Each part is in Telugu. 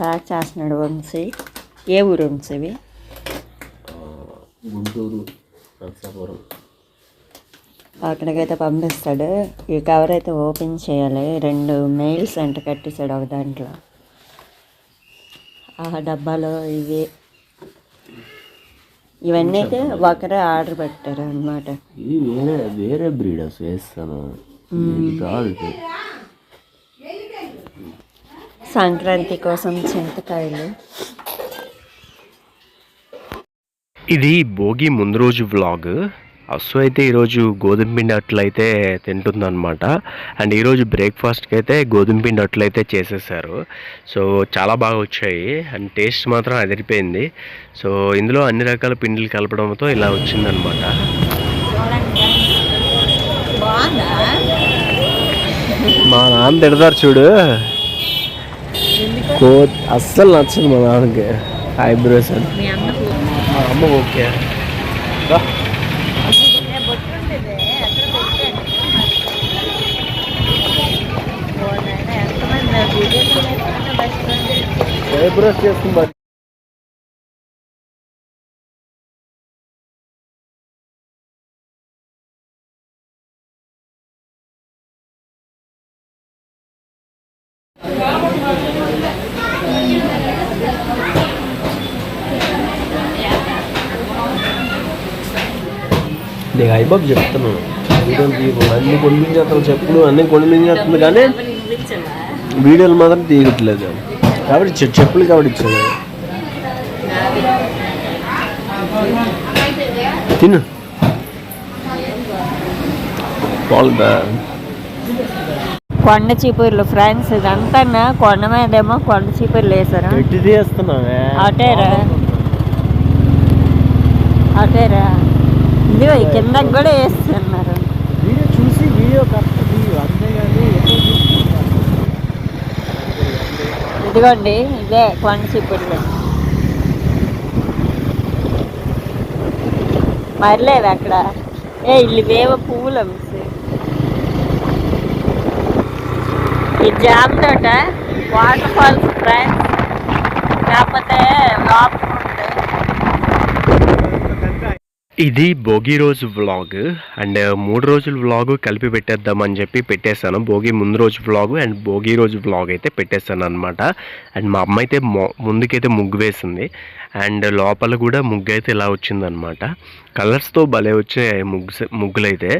ప్యాక్ చేస్తున్నాడు వంశీ. ఏ ఊరు వంశీ ఇవి గుంటూరు నర్సాపురం. అక్కడికైతే పంపిస్తాడు. ఈ కవర్ అయితే ఓపెన్ చేయాలి. రెండు మెయిల్స్ అంట కట్టేశాడు ఒక దాంట్లో. ఆ డబ్బాలో ఇవి. ఇవన్నీ అయితే ఒకరే ఆర్డర్ పెట్టారు అనమాట ఇది వేరే వేరే బ్రీడర్స్ వేస్తాను. కాదు. సంక్రాంతి కోసం చింతకాయలు. ఇది భోగి ముందు రోజు వ్లాగ్ అస్సు అయితే ఈరోజు గోధుమ పిండి అట్లు అయితే తింటుందన్నమాట. అండ్ ఈరోజు బ్రేక్ఫాస్ట్కి అయితే గోధుమ పిండి అట్లు అయితే చేసేసారు. సో చాలా బాగా వచ్చాయి. అండ్ టేస్ట్ మాత్రం అదిరిపోయింది. సో ఇందులో అన్ని రకాల పిండిలు కలపడంతో ఇలా వచ్చిందనమాట మా నాన్న తిడతారు చూడు. కో అస్సలు నచ్చదు మా నాన్నకి. ఐబ్రోస్ అని మా అమ్మ ఓకే. ఐబ్రోస్ చేసుకుంటా నీకు ఐబాబు చెప్తున్నాను. వీడియోలు అన్ని కొనిపించేస్తాను చెప్పులు అన్ని కొనిపించేస్తుంది కానీ వీడియోలు మాత్రం తీయట్లేదు. కాబట్టి చెప్పులు కాబట్టి ఇచ్చాను. తిను. బాగుందా కొండ చీపుర్లు ఫ్రెండ్స్ ఇదంతా కొండ మీదేమో కొండ చీపుర్లు వేసారు అటేరా. అటేరా. ఈ కిందకి కూడా వేస్తున్నారు. వీడియో చూసి వీడియో ఇదిగోండి ఇదే కొండ చీపుర్లు మరలేదు అక్కడ. ఏ ఇల్లు వేవ పువ్వులు ఈ జామ్ తోట వాటర్ ఫాల్స్ ఫ్రెండ్స్ లేకపోతే లోపల ఇది భోగి రోజు వ్లాగ్ అండ్ uh, మూడు రోజుల వ్లాగ్ కలిపి పెట్టేద్దామని చెప్పి పెట్టేశాను. భోగి ముందు రోజు వ్లాగ్ అండ్ భోగి రోజు వ్లాగ్ అయితే పెట్టేశాను అనమాట అండ్ మా అమ్మ అయితే ముందుకైతే ముగ్గు వేసింది. అండ్ లోపల కూడా ముగ్గు అయితే ఇలా వచ్చిందనమాట కలర్స్తో భలే వచ్చాయి ముగ్గు ముగ్గులైతే.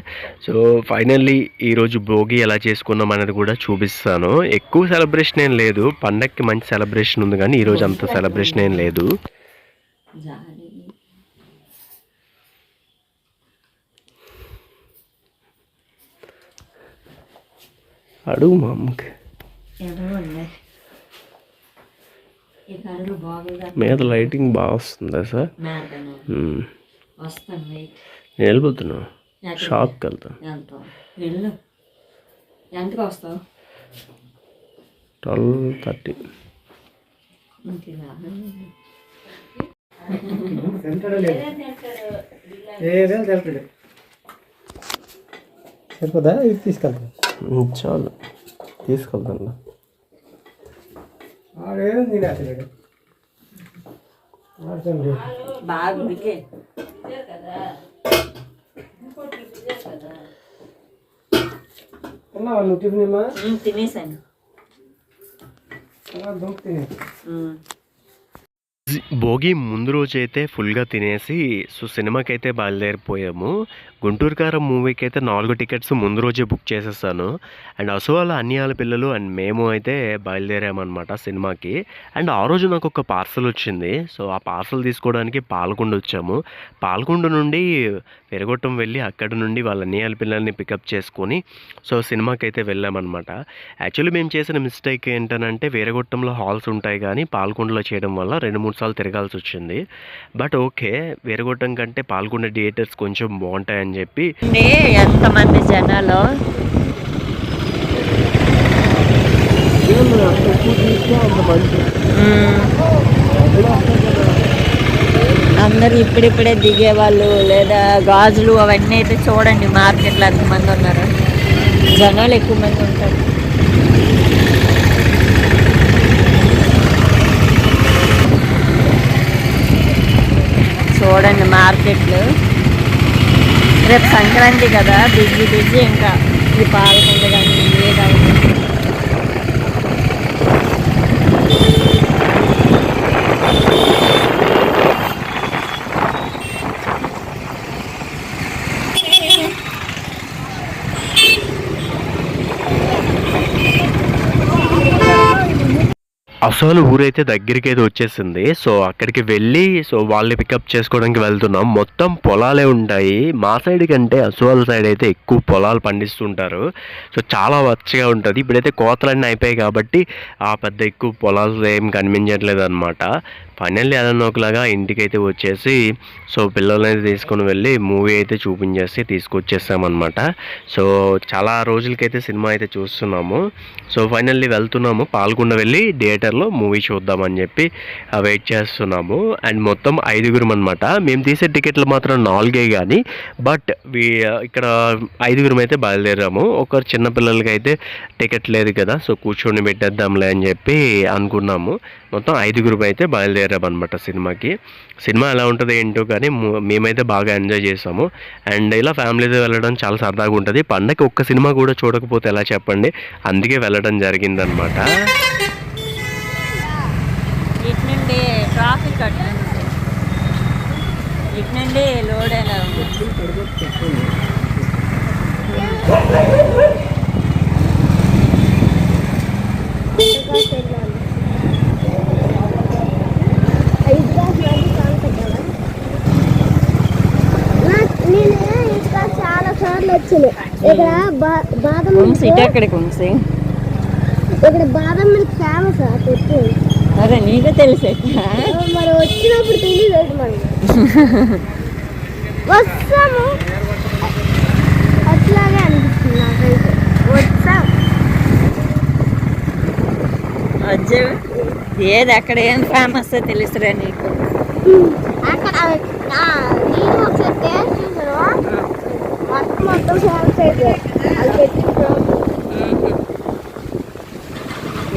సో ఫైనల్లీ ఈరోజు భోగి ఎలా చేసుకున్నాం అనేది కూడా చూపిస్తాను. ఎక్కువ సెలబ్రేషన్ ఏం లేదు. పండక్కి మంచి సెలబ్రేషన్ ఉంది కానీ ఈరోజు అంత సెలబ్రేషన్ ఏం లేదు. అడుగు మా అమ్మకి. మీద లైటింగ్ బాగా వస్తుందా సార్? నేను వెళ్ళిపోతున్నా షాప్కి వెళ్తాను. ఎంతకు వస్తావు? Twelve thirty. సరిపోదా? ఇది తీసుకెళ్తాను చాలు. తీసుకెళ్తాను ఆడేదో తినేస్తాడు భోగి ముందు రోజు అయితే ఫుల్గా తినేసి సో సినిమాకి అయితే బయలుదేరిపోయాము. గుంటూరు కారం మూవీకి అయితే నాలుగు టికెట్స్ ముందు రోజే బుక్ చేసేసాను. అండ్ అసలు వాళ్ళ అన్యాల పిల్లలు అండ్ మేము అయితే బయలుదేరామన్నమాట సినిమాకి. అండ్ ఆ రోజు నాకు ఒక పార్సల్ వచ్చింది. సో ఆ పార్సల్ తీసుకోవడానికి పాలకొండ వచ్చాము. పాలకొండ నుండి పెరగొట్టం వెళ్ళి అక్కడ నుండి వాళ్ళ అన్యాల పిల్లల్ని పికప్ చేసుకొని సో సినిమాకి అయితే వెళ్ళామన్నమాట. యాక్చువల్లీ మేము చేసిన మిస్టేక్ ఏంటనంటే వేరగొట్టంలో హాల్స్ ఉంటాయి కానీ పాల్కొండలో చేయడం వల్ల రెండు మూడు సంవత్సరాలు తిరగాల్సి వచ్చింది. బట్ ఓకే వేరగొట్టం కంటే పాల్గొండ థియేటర్స్ కొంచెం బాగుంటాయని చెప్పి. ఎంతమంది జనాలు? అందరూ ఇప్పుడిప్పుడే దిగేవాళ్ళు లేదా గాజులు అవన్నీ అయితే చూడండి మార్కెట్లో ఎంతమంది ఉన్నారు. జనాలు ఎక్కువ మంది ఉంటారు. చూడండి మార్కెట్లు. రేపు సంక్రాంతి కదా బిజీ బిజీ ఇంకా ఈ పాలకొండ కానీ ఏదైనా అసలు ఊరైతే దగ్గరికి అయితే వచ్చేసింది. సో అక్కడికి వెళ్ళి సో వాళ్ళని పికప్ చేసుకోవడానికి వెళ్తున్నాం. మొత్తం పొలాలే ఉంటాయి. మా సైడ్ కంటే అసోల్ సైడ్ అయితే ఎక్కువ పొలాలు పండిస్తుంటారు. సో చాలా వచ్చగా ఉంటుంది. ఇప్పుడైతే కోతలన్నీ అయిపోయాయి కాబట్టి ఆ పెద్ద ఎక్కువ పొలాలు ఏం కనిపించట్లేదు అనమాట ఫైనల్లీ అదన్న ఒకలాగా ఇంటికైతే వచ్చేసి సో పిల్లల్ని తీసుకొని వెళ్ళి మూవీ అయితే చూపించేసి తీసుకొచ్చేసామన్నమాట. సో చాలా రోజులకైతే సినిమా అయితే చూస్తున్నాము. సో ఫైనల్లీ వెళ్తున్నాము. పాల్గొండ వెళ్ళి థియేటర్లో మూవీ చూద్దామని చెప్పి వెయిట్ చేస్తున్నాము. అండ్ మొత్తం ఐదుగురం అనమాట మేము తీసే టికెట్లు మాత్రం నాలుగే కానీ బట్ ఇక్కడ ఐదుగురం అయితే బయలుదేరాము. ఒక చిన్నపిల్లలకి అయితే టికెట్ లేదు కదా సో కూర్చొని పెట్టేద్దాంలే అని చెప్పి అనుకున్నాము. మొత్తం ఐదుగురం అయితే బయలుదేరామన్నమాట సినిమాకి. సినిమా ఎలా ఉంటుందో ఏంటో కానీ మేమైతే బాగా ఎంజాయ్ చేసాము. అండ్ ఇలా ఫ్యామిలీతో వెళ్ళడం చాలా సరదాగా ఉంటుంది. పండగకి ఒక్క సినిమా కూడా చూడకపోతే ఎలా చెప్పండి? అందుకే వెళ్ళడం జరిగిందనమాట ఇటు నుండి ట్రాఫిక్ అటు ఇటు నుండి లోడ్ అయినా నేను చాలా ఇక్కడ బా- బాదం మిల్క్ ఇక్కడ బాదం మిల్క్ ఫేమస్ ఆ అరే నీకు తెలిసే. మరి వచ్చినప్పుడు తెలియదు వస్తాము. అట్లాగే అనిపిస్తుంది నాకైతే. వచ్చాం అజ్జు ఏది అక్కడ ఏం ఫేమస్ తెలుసురా నీకు? అక్కడ నేను ఒకసారి టేస్ట్ చూసాను. మొత్తం మొత్తం ఫేమస్ అది పెట్టుకుంటాం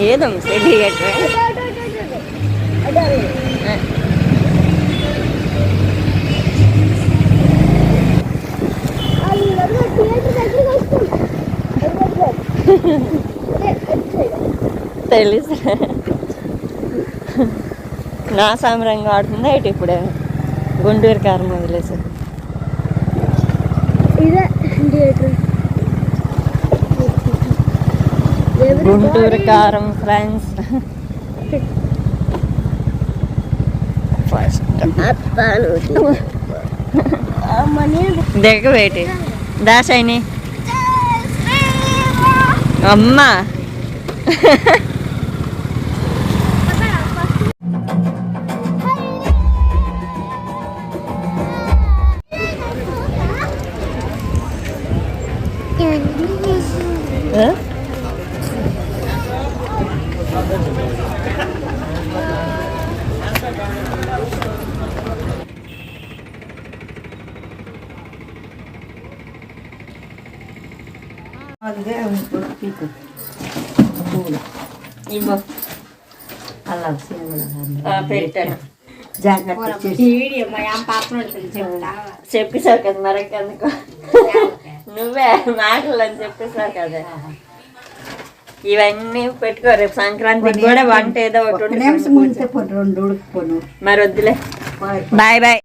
ఏదో థియేటర్ అదే అందరూ థియేటర్ దగ్గరికి వస్తుంది తెలుసు నా సామరంగా ఆడుతుందా ఇటు ఇప్పుడు? గుంటూరు కారం వదిలేసి. ఇదే థియేటర్. గుంటూరు కారం ఫ్రెండ్స్ దిగ వేటి దాసైని అమ్మా ఇవ్వు. ఆ, పెట్టాను చెప్పేశావు కదా మరొకందుకు నువ్వే మాటలు అని చెప్పేశావు కదా ఇవన్నీ పెట్టుకో రేపు సంక్రాంతికి కూడా వంట ఏదో ఒకటి. రెండు ఉడుకుపోను మరి వద్దులే. Bye bye.